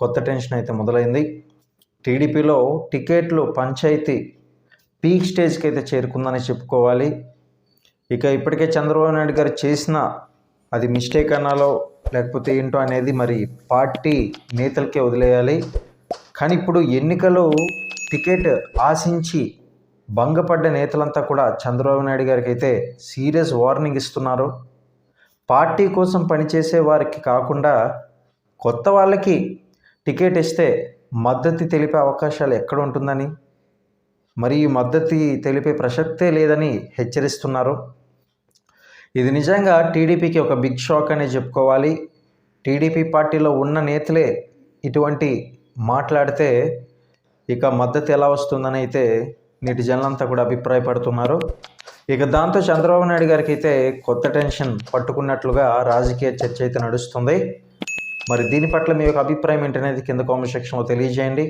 కొత్త టెన్షన్ అయితే మొదలైంది. టీడీపీలో టికెట్లు పంచాయతీ పీక్ స్టేజ్కి అయితే చేరుకుందని చెప్పుకోవాలి. ఇక ఇప్పటికే చంద్రబాబు నాయుడు గారు చేసిన అది మిస్టేక్ అనాలో లేకపోతే ఏంటో అనేది మరి పార్టీ నేతలకే వదిలేయాలి. కానీ ఇప్పుడు ఎన్నికలు టికెట్ ఆశించి భంగపడ్డ నేతలంతా కూడా చంద్రబాబు నాయుడు గారికి అయితే సీరియస్ వార్నింగ్ ఇస్తున్నారు. పార్టీ కోసం పనిచేసే వారికి కాకుండా కొత్త వాళ్ళకి టికెట్ ఇస్తే మద్దతు తెలిపే అవకాశాలు ఎక్కడ ఉంటుందని? మరి ఈ మద్దతు తెలిపే ప్రసక్తే లేదని హెచ్చరిస్తున్నారు. ఇది నిజంగా టీడీపీకి ఒక బిగ్ షాక్ అనే చెప్పుకోవాలి. టీడీపీ పార్టీలో ఉన్న నేతలే ఇటువంటి మాట్లాడితే ఇక మద్దతు ఎలా వస్తుందని అయితే నేటి జనులంతా కూడా అభిప్రాయపడుతున్నారు. ఇక దాంతో చంద్రబాబు నాయుడు గారికి అయితే కొత్త టెన్షన్ పట్టుకున్నట్లుగా రాజకీయ చర్చ అయితే నడుస్తుంది. మరి దీని పట్ల మీ యొక్క అభిప్రాయం ఏంటనేది కింద కామెంట్ సెక్షన్లో తెలియజేయండి.